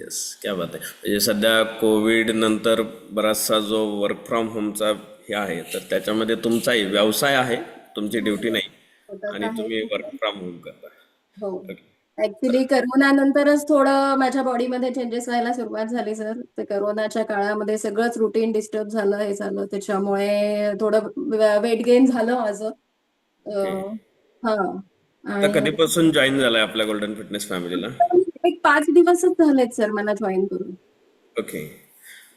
Yes क्या बात आहे म्हणजे सध्या कोविड नंतर बराचसा जो वर्क फ्रॉम होमचा हे आहे तर त्याच्यामध्ये तुमचाही व्यवसाय आहे तुमची ड्युटी नाही आणि तुम्ही वर्क फ्रॉम होम करता हो. ऍक्च्युली करोना नंतरच थोडं माझ्या बॉडीमध्ये चेंजेस व्हायला सुरुवात झाली सर ते करोनाच्या काळामध्ये सगळंच रुटीन डिस्टर्ब झालं हे झालं. त्याच्यामुळे थोडं वेट गेन झालं माझं. हा. कधीपासून जॉईन झालाय आपल्या गोल्डन फिटनेस फॅमिलीला एक पाच दिवसच झालेत सर मला जॉईन करून. ओके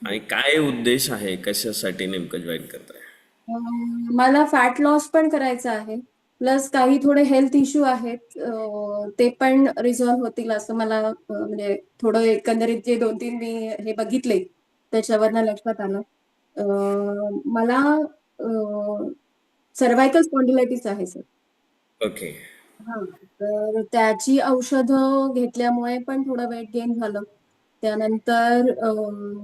आणि काय उद्देश आहे? कशासाठी नेमकं जॉईन करताय? अं, मला फॅट लॉस पण करायचा आहे. प्लस काही थोडे हेल्थ इश्यू आहेत. अं, ते पण रिझॉल्व्ह होतील असं मला अं, म्हणजे थोडं एकंदरीत जे दोन तीन मी हे बघितले त्याच्यावरनं लक्षात आलं. अं, मला सर्वायकल स्पॉन्डिलायटिस आहे सर. ओके हा तर त्याची औषधं घेतल्यामुळे पण थोडं वेट गेन झालं. त्यानंतर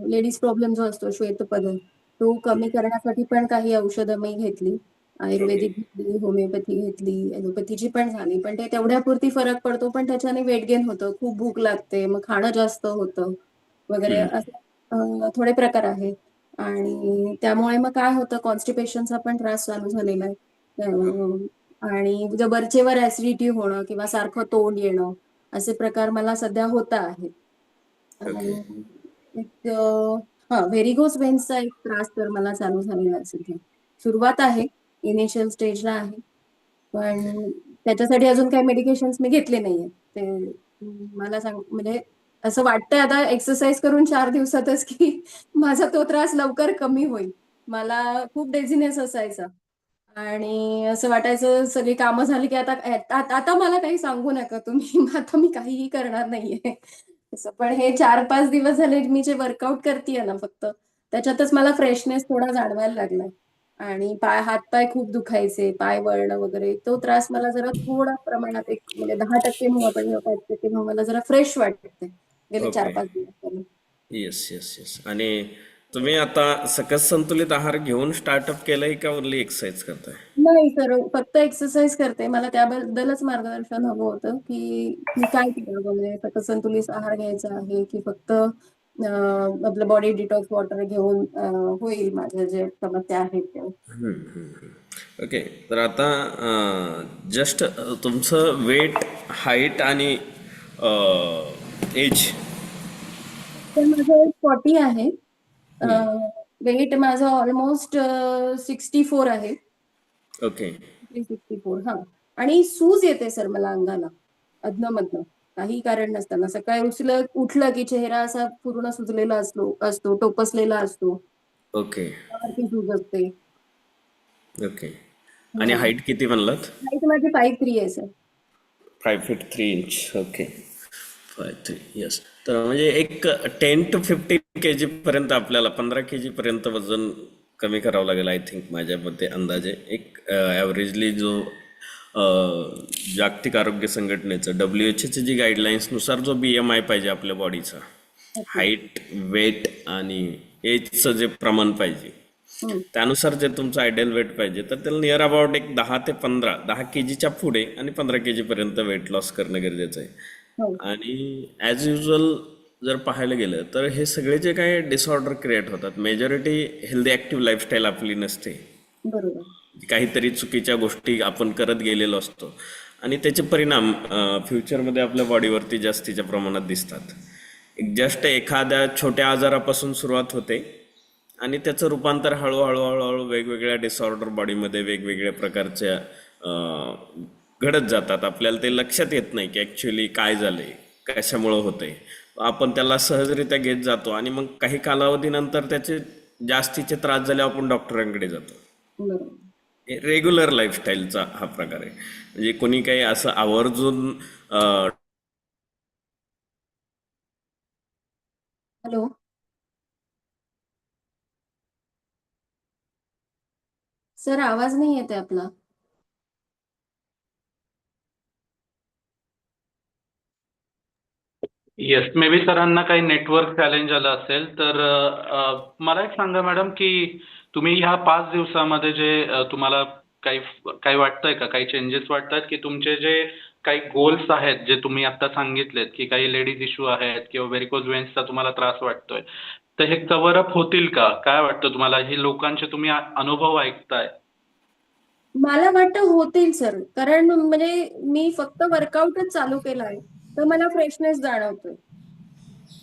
लेडीज प्रॉब्लेम जो असतो श्वेतपदर तो कमी करण्यासाठी पण काही औषधं मी घेतली. आयुर्वेदिक घेतली होमिओपॅथी घेतली ॲलोपॅथीची पण झाली. पण ते तेवढ्यापुरती फरक पडतो पण त्याच्याने वेट गेन होतं. खूप भूक लागते मग खाणं जास्त होतं वगैरे असं अं, थोडे प्रकार आहेत. आणि त्यामुळे मग काय होतं कॉन्स्टिपेशनचा पण त्रास चालू झालेला आहे. अं, आणि जर वरचेवर ऍसिडिटी होणं किंवा सारखं तोंड येणं असे प्रकार मला सध्या होत आहेत. हा व्हेरिगोस वेन्सचा एक त्रास तर मला चालू झालेला आहे सध्या. सुरुवात आहे इनिशियल स्टेजला आहे. पण त्याच्यासाठी अजून काही मेडिकेशन्स मी घेतले नाहीये. ते मला सांग म्हणजे असं वाटतंय आता एक्सरसाइज करून चार दिवसातच की माझा तो त्रास लवकर कमी होईल. मला खूप डेझिनेस असायचा. आणि असं वाटायचं सगळी कामं झाली की आता आता मला काही सांगू नका तुम्ही. आता मी काहीही करणार नाहीये. तसं पण हे चार पाच दिवस झाले मी जे वर्कआउट करतेय ना फक्त त्याच्यातच मला फ्रेशनेस थोडा जाणवायला लागलाय. आणि पाय हातपाय खूप दुखायचे पाय वळणं वगैरे तो त्रास मला जरा थोडा प्रमाणात एक म्हणजे दहा टक्के म्हणू आपण म्हणू मला जरा फ्रेश वाटते गेले चार. पाच दिवस. येस येस येस आणि तुम्ही आता सकस संतुलित आहार घेऊन स्टार्टअप केलंय का ओनली एक्सरसाइज करताय? नाही सर फक्त एक्सरसाइज करते. मला त्याबद्दलच मार्गदर्शन हवं होतं की मी काय करावं म्हणजे फक्त संतुलित आहार घ्यायचा आहे की फक्त आपलं बॉडी डिटॉक्स वॉटर घेऊन होईल माझ्या जे समस्या आहेत त्या. ओके तर आता जस्ट तुमचं वेट हाईट आणि एज तर माझं फॉर्टी आहे. वेट माझं ऑलमोस्ट सिक्स्टी फोर आहे. ओके. सिक्स्टी फोर हा. आणि सूज येते सर मला अंगाला अधनं काही कारण नसताना. सकाळी उचलं उठलं की चेहरा असा पूर्ण सुजलेला असतो असतो टोपसलेला असतो. ओके. सूज असते. ओके. आणि हाईट किती म्हणलात? हाईट माझी फाईव्ह थ्री आहे sir. Five feet three inch. Okay. Five three yes. तर म्हणजे एक टेन टू फिफ्टीन के जीपर्यंत आपल्याला पंधरा के जीपर्यंत वजन कमी करावं लागेल आय थिंक माझ्या मते अंदाजे. एक ॲव्हरेजली जो जागतिक आरोग्य संघटनेचं डब्ल्यू एच एची जी गाईडलाईन्सनुसार जो बी एम आय पाहिजे आपल्या बॉडीचा हाईट वेट आणि एजचं जे प्रमाण पाहिजे. त्यानुसार जे तुमचं आयडियल वेट पाहिजे तर त्याला नियर अबाउट एक दहा ते पंधरा दहा के जीच्या पुढे आणि पंधरा के जीपर्यंत वेट लॉस करणं गरजेचं आहे. आणि ॲज युजल जर पाहायला गेलं तर हे सगळे जे काही डिसऑर्डर क्रिएट होतात मेजॉरिटी हेल्दी ॲक्टिव्ह लाईफस्टाईल आपली नसते. बरोबर. काहीतरी चुकीच्या गोष्टी आपण करत गेलेलो असतो. आणि त्याचे परिणाम फ्युचरमध्ये आपल्या बॉडीवरती जास्तीच्या प्रमाणात दिसतात. जस्ट एखाद्या छोट्या आजारापासून सुरुवात होते आणि त्याचं रूपांतर हळूहळू हळूहळू वेगवेगळ्या डिसऑर्डर बॉडीमध्ये वेगवेगळ्या प्रकारच्या घडत जातात. आपल्याला ते लक्षात येत नाही की ॲक्च्युली काय झालंय कशामुळं होतंय. आपण त्याला सहजरित्या घेत जातो आणि मग काही कालावधीनंतर त्याचे जास्तीचे त्रास झाल्यावर आपण डॉक्टरांकडे जातो. रेग्युलर लाईफस्टाईलचा हा प्रकार आहे. म्हणजे कोणी काही असं आवर्जून हॅलो. सर आवाज नाही येते आपला. येस मे बी सरांना काही नेटवर्क चॅलेंज आलं असेल तर मला एक सांगा मॅडम की तुम्ही ह्या पाच दिवसामध्ये जे तुम्हाला काही काही वाटतंय का? काही चेंजेस वाटतात की तुमचे जे काही गोल्स आहेत जे तुम्ही आता सांगितलेत की काही लेडीज इश्यू आहेत किंवा व्हेरिकोज वेन्सचा तुम्हाला त्रास वाटतोय तर हे कव्हर अप होतील का? काय वाटतं तुम्हाला? हे लोकांचे तुम्ही अनुभव ऐकताय. मला वाटतं होतील सर. कारण म्हणजे मी फक्त वर्कआउटच चालू केला आहे. तर मला फ्रेशनेस जाणवतोय.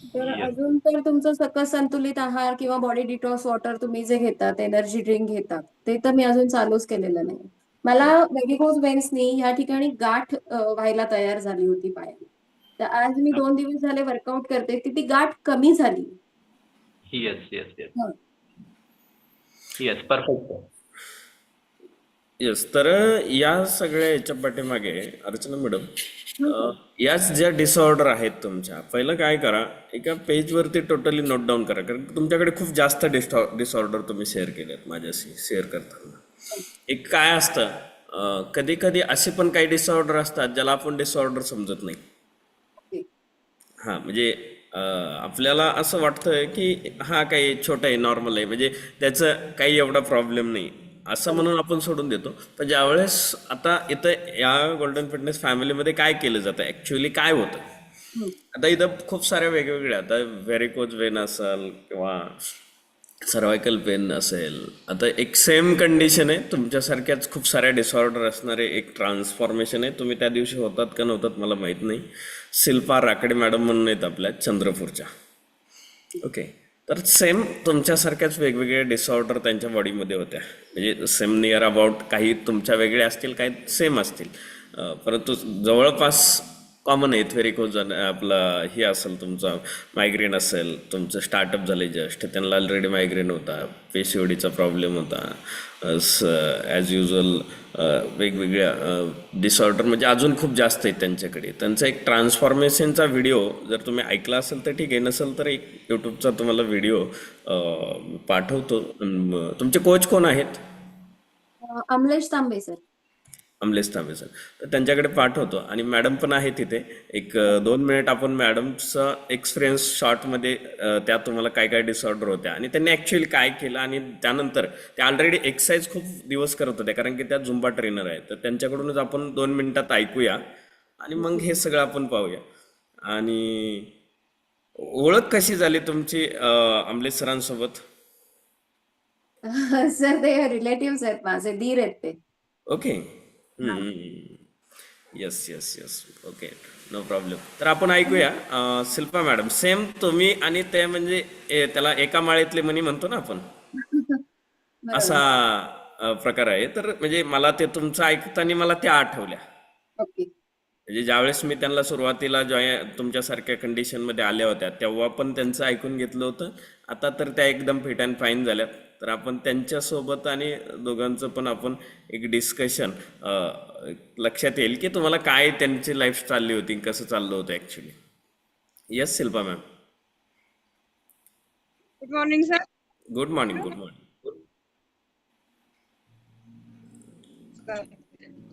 तर. अजून तर तुमचं सकस संतुलित आहार किंवा बॉडी डिटॉक्स वॉटर तुम्ही जे घेतात एनर्जी ड्रिंक घेतात ते तर मी अजून चालूच केलेलं नाही. मला वेरिकोज वेन्सनी या ठिकाणी गाठ व्हायला तयार झाली होती पायाला. तर आज मी दोन दिवस झाले वर्कआउट करते ती ती गाठ कमी झाली. Yes yes yes. Yes perfect yes तर या सगळ्या याच्या पाठीमागे अर्चना मॅडम याच ज्या डिसऑर्डर आहेत तुमच्या पहिलं काय करा एका पेजवरती टोटली नोट डाऊन करा कारण तुमच्याकडे खूप जास्त डिसऑर्डर तुम्ही शेअर केलेत माझ्याशी शेअर करताना. एक काय असतं कधी कधी असे पण काही डिसऑर्डर असतात ज्याला आपण डिसऑर्डर समजत नाही. हां म्हणजे आपल्याला असं वाटतं की हा काही छोटं आहे नॉर्मल आहे म्हणजे त्याचं काही एवढा प्रॉब्लेम नाही. असं म्हणून आपण सोडून देतो. पण ज्यावेळेस आता इथं या गोल्डन फिटनेस फॅमिलीमध्ये काय केलं जातं? ॲक्च्युली काय होतं. आता इथं खूप साऱ्या वेगवेगळ्या आता व्हेरिकोज वेन असेल किंवा सर्वायकल पेन असेल आता एक सेम कंडिशन आहे. तुमच्यासारख्याच खूप साऱ्या डिसऑर्डर असणारे एक ट्रान्सफॉर्मेशन आहे. तुम्ही त्या दिवशी होतात का नव्हतात मला माहीत नाही. शिल्पा राकडे मॅडम म्हणून आहेत आपल्या चंद्रपूरच्या. ओके तर सेम तुमच्यासारख्याच वेगवेगळे डिसऑर्डर त्यांच्या बॉडीमध्ये होत्या. म्हणजे सेम नियर अबाउट काही तुमच्या वेगळ्या असतील काही सेम असतील. परंतु जवळपास कॉमन आहेत. व्हेरिकोज आपलं हे असेल तुमचा मायग्रेन असेल तुमचं स्टार्टअप झाले जस्ट त्यांना ऑलरेडी मायग्रेन होता. पेशिओडीचा प्रॉब्लेम होता. ॲज युजल वेगवेगळ्या डिसऑर्डर म्हणजे अजून खूप जास्त आहेत त्यांच्याकडे. त्यांचा एक ट्रान्सफॉर्मेशनचा व्हिडिओ जर तुम्ही ऐकला असेल तर ठीक आहे. नसेल तर एक यूट्यूबचा तुम्हाला व्हिडिओ पाठवतो. तुमचे कोच कोण आहेत? Amlesh Tambe sir Amlesh Tambe sir. तर त्यांच्याकडे पाठवतो आणि मॅडम पण आहे तिथे. एक दोन मिनिट आपण मॅडमचा एक्सपिरियन्स शॉर्टमध्ये त्या तुम्हाला काय काय डिसऑर्डर होत्या. आणि त्यांनी ॲक्च्युअली काय केलं आणि त्यानंतर ते ऑलरेडी एक्सरसाइज खूप दिवस करत होत्या कारण की त्या झुंबा ट्रेनर आहेत. तर त्यांच्याकडूनच आपण दोन मिनिटात ऐकूया. आणि मग हे सगळं आपण पाहूया. आणि ओळख कशी झाली तुमची अमलेश सरांसोबत? सर ते रिलेटिव्ह आहेत. माझे दीर आहेत ते. Okay. Yes yes yes okay no problem तर आपण ऐकूया अं, शिल्पा मॅडम. सेम तुम्ही आणि ते म्हणजे ए, त्याला एका माळेतले मनी म्हणतो ना आपण? असा अं, प्रकार आहे. तर म्हणजे मला ते तुमचं ऐकताना मला त्या आठवल्या. ओके म्हणजे ज्यावेळेस मी त्यांना सुरुवातीला जॉय तुमच्यासारख्या कंडिशनमध्ये आल्या होत्या तेव्हा पण त्यांचं ऐकून घेतलं होतं. आता तर त्या एकदम फिट अँड फाईन झाल्यात. तर आपण त्यांच्यासोबत आणि दोघांचं पण आपण एक डिस्कशन लक्षात येईल की तुम्हाला काय त्यांची लाईफ चालली होती कसं चाललं होतं actually yes Shilpa ma'am good morning sir good morning good morning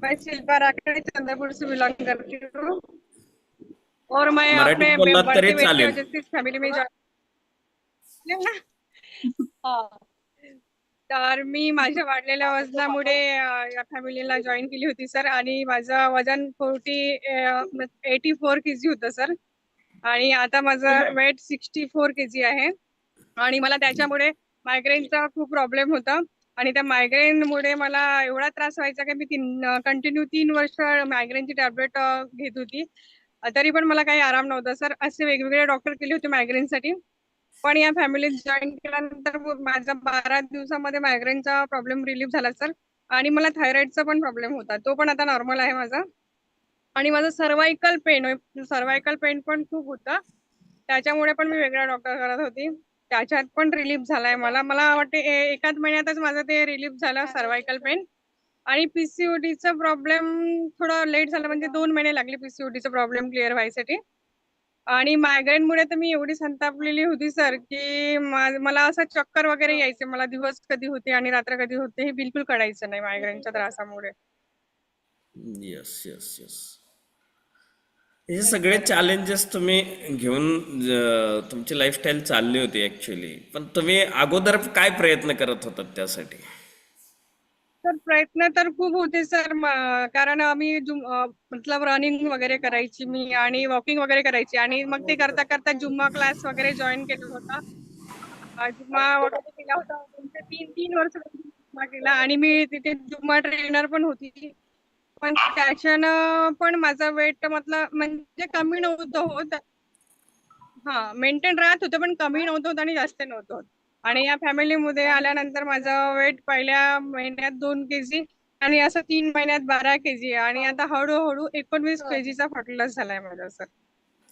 मैं शिल्पा राठौड़ चंद्रपुर से बिलोंग करती हूँ। और मैं अपने इस फॅमिली में. तर मी माझ्या वाढलेल्या वजनामुळे या फॅमिलीला जॉईन केली होती सर आणि माझं वजन forty eighty four K G होतं सर आणि आता माझं weight sixty four K G आहे. आणि मला त्याच्यामुळे मायग्रेनचा खूप प्रॉब्लेम होता. आणि त्या मायग्रेनमुळे मला एवढा त्रास व्हायचा की मी तीन कंटिन्यू तीन वर्ष मायग्रेनची टॅबलेट घेत होती. तरी पण मला काही आराम नव्हता सर. असे वेगवेगळे डॉक्टर केले होते मायग्रेनसाठी पण या फॅमिलीत जॉईन केल्यानंतर माझा बारा दिवसामध्ये मायग्रेनचा प्रॉब्लेम रिलीफ झाला सर. आणि मला थायरॉइडचा पण प्रॉब्लेम होता. तो पण आता नॉर्मल आहे माझा. आणि माझं सर्वायकल पेन सर्वायकल पेन पण खूप होता. त्याच्यामुळे पण मी वेगळ्या डॉक्टर करत होती. त्याच्यात पण रिलीफ झालाय मला. मला वाटते एकाच महिन्यातच माझं ते रिलीफ झालं सर्वायकल पेन आणि पीसीओडीचा प्रॉब्लेम थोडा लेट झाला म्हणजे दोन महिने लागले पीसीओडीचा प्रॉब्लेम क्लिअर व्हायसाठी. आणि मायग्रेन मुळे तर मी एवढी संतापलेली होती सर की मला असं चक्कर वगैरे यायचे. मला दिवस कधी होते आणि रात्र कधी होते हे बिलकुल कळायचं नाही मायग्रेनच्या त्रासामुळे. येस येस येस हे सगळे चॅलेंजेस तुम्ही घेऊन ज- तुमची लाईफस्टाईल चालली होती ऍक्च्युली पण तुम्ही अगोदर काय प्रयत्न करत होतात त्यासाठी? सर प्रयत्न तर खूप होते सर. म- कारण आम्ही जुम अ, मतलब रनिंग वगैरे करायची मी आणि वॉकिंग वगैरे करायची. आणि मग ते करता करता जुम्मा क्लास वगैरे जॉईन केला होता. अ, जुम्मा वगैरे केला होता. तुमचे तीन तीन वर्ष जुम्मा केला. आणि मी तिथे जुम्मा ट्रेनर पण होती. पण त्याच्यानं पण माझा वेट मतलब म्हणजे कमी नव्हतं होत. हा मेंटेन राहत होतं पण कमी नव्हतं होत आणि जास्त नव्हतं होत. आणि या फॅमिलीमध्ये आल्यानंतर माझं वेट पहिल्या महिन्यात दोन केजी आणि असं तीन महिन्यात बारा केजी आणि आता हळूहळू एकोणवीस केजीचा फट लॉस झालाय माझा सर.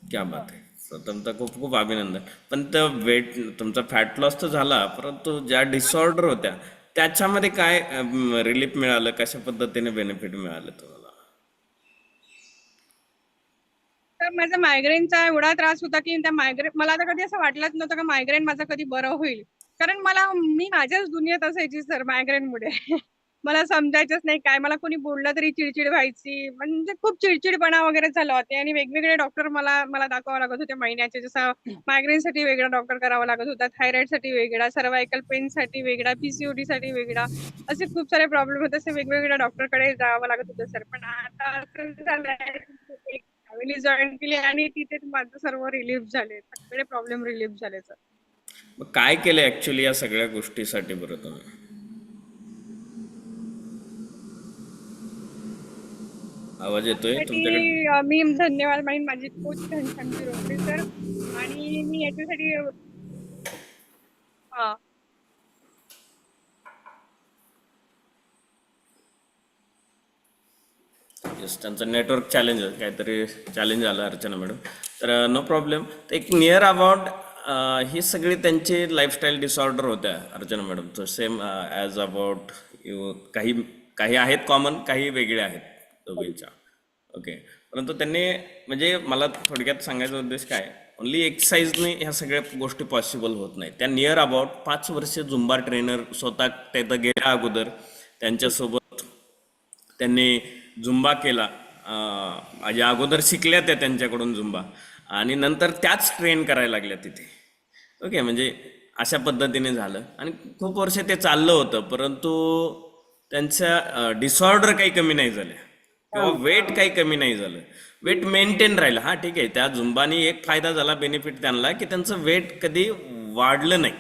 क्या बात आहे. तुमचं खूप खूप अभिनंदन. पण त्या वेट तुमचा फॅट लॉस तर झाला परंतु ज्या डिसऑर्डर होत्या त्याच्यामध्ये काय रिलीफ मिळालं? कशा पद्धतीने बेनिफिट मिळालं तुम्हाला? तर माझा मायग्रेनचा एवढा त्रास होता की त्या मायग्रेन मला तर कधी असं वाटलंच नव्हतं का मायग्रेन माझं कधी बरं होईल. कारण मला मी माझ्याच दुनियेत असायची सर मायग्रेनमुळे मला समजायचंच नाही काय. मला कोणी बोललं तरी चिडचिड व्हायची. म्हणजे खूप चिडचिडपणा वगैरे झाला होते. आणि वेगवेगळे डॉक्टर मला मला दाखवावं लागत होते महिन्याचे. जसं मायग्रेनसाठी वेगळा डॉक्टर करावा लागत होता. थायरॉइडसाठी वेगळा सर्वायकल पेनसाठी वेगळा पीसीओडी साठी वेगळा. असे खूप सारे प्रॉब्लेम होते. असे वेगवेगळ्या डॉक्टरकडे जावं लागत होतं सर पण आता झालंय फॅमिली जॉईन केली आणि तिथे माझं सर्व रिलीफ झाले. सगळे प्रॉब्लेम रिलीफ झाले सर मग काय केलं ऍक्च्युली या सगळ्या गोष्टीसाठी बरं तुम्ही? आवाज येतोय? तुमच्याकडे? मी धन्यवाद माहीन माझी कोच घनश्यामजी रोकडे सर. आणि मी याच्यासाठी हा येस त्यांचं नेटवर्क चॅलेंज काहीतरी चॅलेंज आलं अर्चना मॅडम. तर नो प्रॉब्लेम तर एक नियर अबाउट ही सगळी त्यांची लाईफस्टाईल डिसऑर्डर होत्या अर्चना मॅडम. तर सेम ॲज अबाउट यू काही काही आहेत कॉमन काही वेगळे आहेत. दोघींच्या. ओके परंतु त्यांनी म्हणजे मला थोडक्यात सांगायचा उद्देश काय? ओन्ली एक्सरसाइजने ह्या सगळ्या गोष्टी पॉसिबल होत नाही त्या नियर अबाउट पाच वर्ष झुंबा ट्रेनर स्वतः तिथं गेल्या अगोदर. त्यांच्यासोबत त्यांनी झुंबा केला. या म्हणजे अगोदर शिकल्या त्या त्यांच्याकडून झुंबा. आणि नंतर त्याच ट्रेन करायला लागल्या तिथे. ओके म्हणजे अशा पद्धतीने झालं. आणि खूप वर्ष ते चाललं होतं. परंतु त्यांच्या डिसऑर्डर काही कमी नाही झाल्या. किंवा वेट काही कमी नाही झालं. वेट मेंटेन राहिलं. हा ठीक आहे. त्या झुंबानी एक फायदा झाला बेनिफिट त्यांना की त्यांचं वेट कधी वाढलं नाही.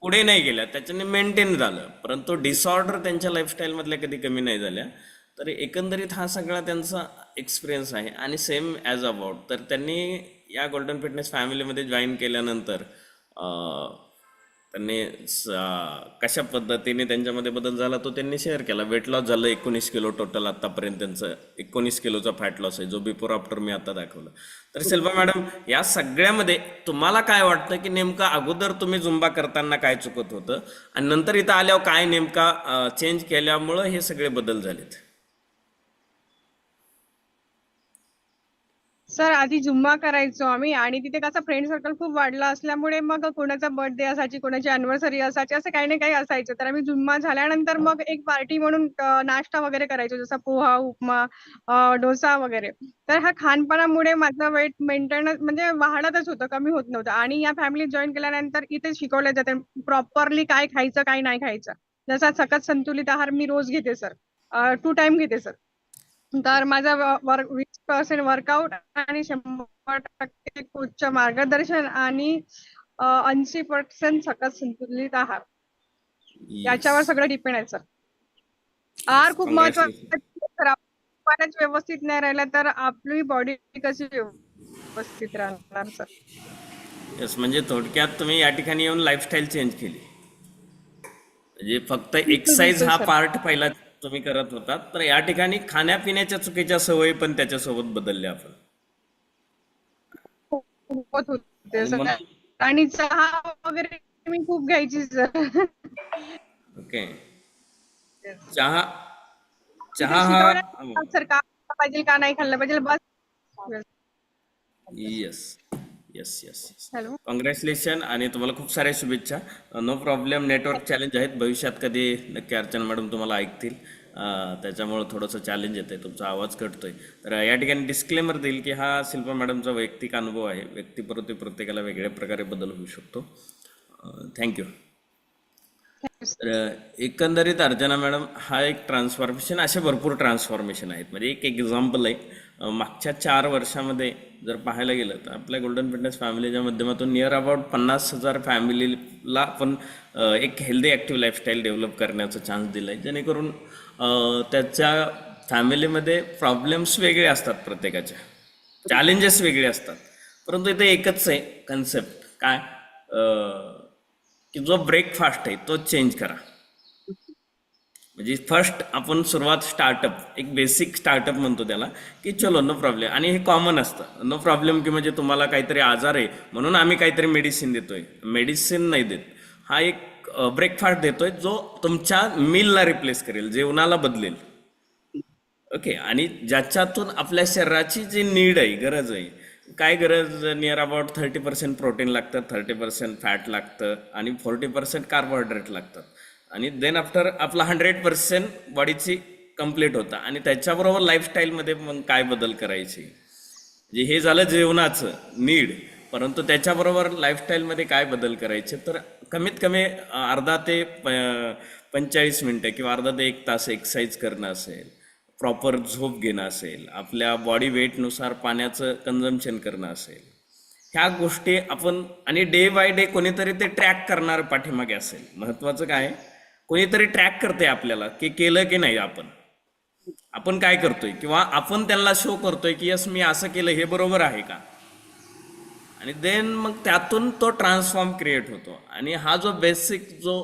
पुढे नाही गेल्या. त्याच्याने मेंटेन झालं. परंतु डिसऑर्डर त्यांच्या लाईफस्टाईलमधल्या कधी कमी नाही झाल्या. तर एकंदरीत हा सगळा त्यांचा एक्सपिरियन्स आहे. आणि सेम ॲज अबाउट तर त्यांनी या गोल्डन फिटनेस फॅमिलीमध्ये जॉईन केल्यानंतर त्यांनी कशा पद्धतीने त्यांच्यामध्ये बदल झाला तो त्यांनी शेअर केला. वेट लॉस झालं एकोणीस किलो टोटल आतापर्यंत त्यांचं. एकोणीस किलोचा फॅट लॉस आहे जो बिफोर आफ्टर मी आता दाखवलं. तर शिल्पा मॅडम या सगळ्यामध्ये तुम्हाला काय वाटतं की नेमका अगोदर तुम्ही झुंबा करताना काय चुकत होतं? आणि नंतर इथं आल्यावर काय नेमका चेंज केल्यामुळं हे सगळे बदल झालेत? सर आधी जुम्मा करायचो आम्ही आणि तिथे कसं फ्रेंड सर्कल खूप वाढला असल्यामुळे मग कोणाचा बर्थडे असायची कोणाची अनिव्हर्सरी असायची असं काही ना काही असायचं. तर आम्ही जुम्मा झाल्यानंतर मग एक पार्टी म्हणून नाश्ता वगैरे करायचो जसा पोहा उपमा डोसा वगैरे. तर ह्या खानपानामुळे माझं वेट मेंटेन म्हणजे वाढतच होतं कमी होत नव्हतं. आणि या फॅमिलीत जॉईन केल्यानंतर इथे शिकवलं जाते प्रॉपरली काय खायचं काय नाही खायचं. जसा सकत संतुलित आहार मी रोज घेते सर. टू टाइम घेते सर. तर माझा वर्क पर्सेंट वर्कआउट आणि शंभर टक्के कोचचं मार्गदर्शन आणि ऐंशी पर्सेंट सकत संतुलित आहार. याच्यावर सगळं डिपेंड आहे सर आहार खूप महत्त्वाचा व्यवस्थित नाही राहिला तर आपली बॉडी कशी व्यवस्थित राहणार सर येस म्हणजे थोडक्यात तुम्ही या ठिकाणी येऊन लाईफस्टाईल चेंज केली. म्हणजे फक्त एक्सरसाइज हा पार्ट पहिला तुम्ही करत होता तर या ठिकाणी खाण्यापिण्याच्या चुकीच्या सवयी पण त्याच्यासोबत बदलल्या आपण. होत होते आणि चहा वगैरे मी खूप घ्यायची सर. ओके. चहा चहा हा सर का खाल्लं पाहिजे का नाही खाल्लं पाहिजे बस. Yes yes yes hello congratulation आणि तुम्हाला खूप साऱ्या शुभेच्छा. नो प्रॉब्लेम नेटवर्क चॅलेंज आहेत. भविष्यात कधी नक्की अर्चना मॅडम तुम्हाला ऐकतील. त्याच्यामुळं थोडंसं चॅलेंज येतं आहे तुमचा आवाज कटतोय. तर या ठिकाणी डिस्क्लेमर देईल की हा शिल्पा मॅडमचा वैयक्तिक अनुभव आहे. व्यक्तिप्रती प्रत्येकाला वेगळ्या प्रकारे बदल होऊ शकतो. थँक्यू तर एकंदरीत अर्चना मॅडम हा एक ट्रान्सफॉर्मेशन असे भरपूर ट्रान्सफॉर्मेशन आहेत. म्हणजे एक एक्झाम्पल आहे. मागच्या चार वर्षामध्ये जर पाहायला गेलं तर आपल्या गोल्डन फिटनेस फॅमिलीच्या माध्यमातून नियर अबाउट पन्नास हजार फॅमिलीला आपण एक हेल्दी ॲक्टिव्ह लाईफस्टाईल डेव्हलप करण्याचा चान्स दिला आहे जेणेकरून त्याच्या फॅमिलीमध्ये प्रॉब्लेम्स वेगळे असतात प्रत्येकाच्या. चॅलेंजेस वेगळे असतात. परंतु इथे एकच आहे कन्सेप्ट काय? की जो ब्रेकफास्ट आहे तो चेंज करा. म्हणजे फर्स्ट आपण सुरुवात स्टार्टअप एक बेसिक स्टार्टअप म्हणतो त्याला की चलो नो प्रॉब्लेम आणि हे कॉमन असतं. नो प्रॉब्लेम की म्हणजे तुम्हाला काहीतरी आजार आहे म्हणून आम्ही काहीतरी मेडिसिन देतोय. मेडिसिन नाही देत. हा एक ब्रेकफास्ट देतोय जो तुमच्या मिलला रिप्लेस करेल जेवणाला बदलेल. ओके आणि ज्याच्यातून आपल्या शरीराची जी नीड आहे गरज आहे काय गरज near about thirty percent protein लागतं थर्टी पर्सेंट फॅट लागतं आणि फोर्टी पर्सेंट कार्बोहायड्रेट लागतात आणि देन आफ्टर आपला हंड्रेड पर्सेंट बॉडीची कंप्लीट होता. आणि त्याच्याबरोबर लाईफस्टाईलमध्ये मग काय बदल करायची? म्हणजे हे झालं जेवणाचं नीड परंतु त्याच्याबरोबर लाईफस्टाईलमध्ये काय बदल करायचे? तर कमीत कमी अर्धा ते प- पंचेचाळीस मिनटं किंवा अर्धा ते एक तास एक्सरसाइज करणं असेल प्रॉपर झोप घेणं असेल आपल्या बॉडी वेटनुसार पाण्याचं कन्झम्पशन करणं असेल. ह्या गोष्टी आपण आणि डे बाय डे कोणीतरी ते ट्रॅक करणार पाठीमागे असेल. महत्त्वाचं काय? कोणीतरी ट्रॅक करते आपल्याला की केलं की नाही आपण. आपण काय करतोय? किंवा आपण त्यांना शो करतोय की यस मी असं केलं हे बरोबर आहे का? आणि देन मग त्यातून तो ट्रान्सफॉर्म क्रिएट होतो. आणि हा जो बेसिक जो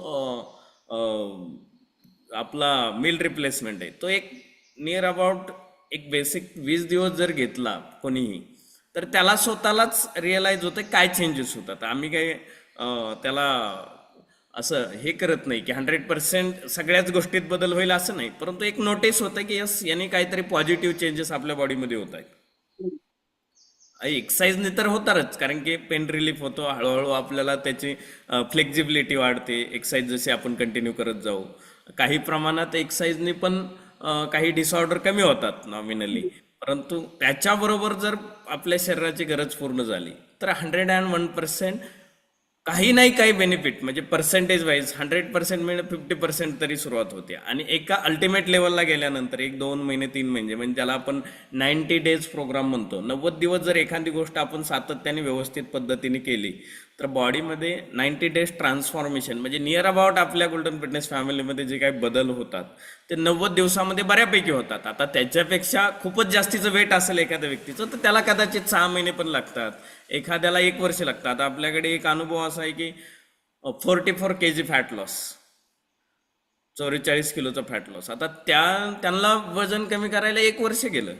आपला मिल रिप्लेसमेंट आहे तो एक नियर अबाउट एक बेसिक वीस दिवस जर घेतला कोणीही तर त्याला स्वतःलाच रिअलाइज होतं काय चेंजेस होतात. आम्ही काय त्याला असं हे करत नाही की हंड्रेड पर्सेंट सगळ्याच गोष्टीत बदल होईल असं नाही. परंतु एक नोटीस होतं की यस याने काहीतरी पॉझिटिव्ह चेंजेस आपल्या बॉडीमध्ये होत आहेत. एक्सरसाइजने तर होतातच कारण की पेन रिलीफ होतो हळूहळू आपल्याला त्याची फ्लेक्झिबिलिटी वाढते एक्सरसाइज जशी आपण कंटिन्यू करत जाऊ. काही प्रमाणात एक्सरसाइजने पण काही डिसऑर्डर कमी होतात नॉमिनली परंतु त्याच्याबरोबर जर आपल्या शरीराची गरज पूर्ण झाली तर हंड्रेड अँड वन पर्सेंट काही नाही काही बेनिफिट म्हणजे पर्सेंटेज वाईज हंड्रेड पर्सेंट मिळणं फिफ्टी पर्सेंट तरी सुरुवात होते. आणि एका अल्टिमेट लेवलला गेल्यानंतर एक दोन महिने तीन महिने म्हणजे त्याला आपण नाईन्टी डेज प्रोग्राम म्हणतो. नव्वद दिवस जर एखादी गोष्ट आपण सातत्याने व्यवस्थित पद्धतीने केली तर बॉडीमध्ये नाईन्टी डेज ट्रान्सफॉर्मेशन म्हणजे नियर अबाउट आपल्या गोल्डन फिटनेस फॅमिलीमध्ये जे काही बदल होतात ते नव्वद दिवसामध्ये बऱ्यापैकी होतात. आता त्याच्यापेक्षा खूपच जास्तीचं वेट असेल एखाद्या व्यक्तीचं तर त्याला कदाचित सहा महिने पण लागतात. एखाद्याला एक वर्ष लागतात. आता आपल्याकडे एक अनुभव असा आहे की forty four K G fat loss चौवेचाळीस किलोचं फॅट लॉस आता त्या त्यांना वजन कमी करायला एक वर्ष गेलं.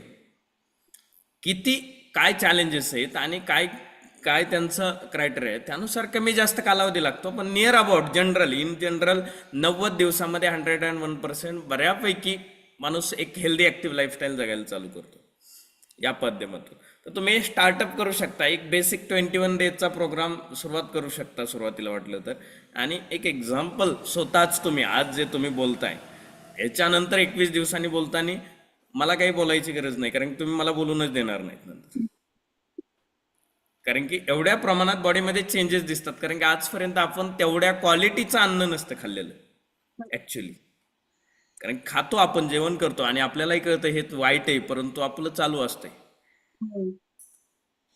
किती काय चॅलेंजेस आहेत आणि काय काय त्यांचं क्रायटेरिया आहे त्यानुसार कमी जास्त कालावधी लागतो पण near about general in general नव्वद दिवसामध्ये हंड्रेड अँड वन पर्सेंट बऱ्यापैकी माणूस एक हेल्दी ॲक्टिव्ह लाईफस्टाईल जगायला चालू करतो या माध्यमातून तर तुम्ही स्टार्टअप करू शकता एक बेसिक ट्वेंटी वन डेजचा प्रोग्राम सुरुवात करू शकता सुरुवातीला वाटलं तर. आणि एक एक्झाम्पल स्वतःच तुम्ही आज जे तुम्ही बोलताय याच्यानंतर एकवीस दिवसांनी बोलताना मला काही बोलायची गरज नाही कारण तुम्ही मला बोलूनच देणार नाहीत नंतर. कारण की एवढ्या प्रमाणात बॉडीमध्ये चेंजेस दिसतात. कारण की आजपर्यंत आपण तेवढ्या क्वालिटीचं अन्न नसतं खाल्लेलं ऍक्च्युली कारण खातो आपण जेवण करतो आणि आपल्यालाही कळतं हे वाईट आहे परंतु आपलं चालू असतंय.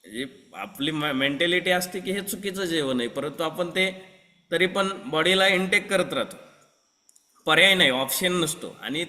म्हणजे आपली मेंटॅलिटी असते की हे चुकीचं जेवण आहे परंतु आपण ते तरी पण बॉडीला इनटेक करत राहतो. पर्याय नाही ऑप्शन नसतो. आणि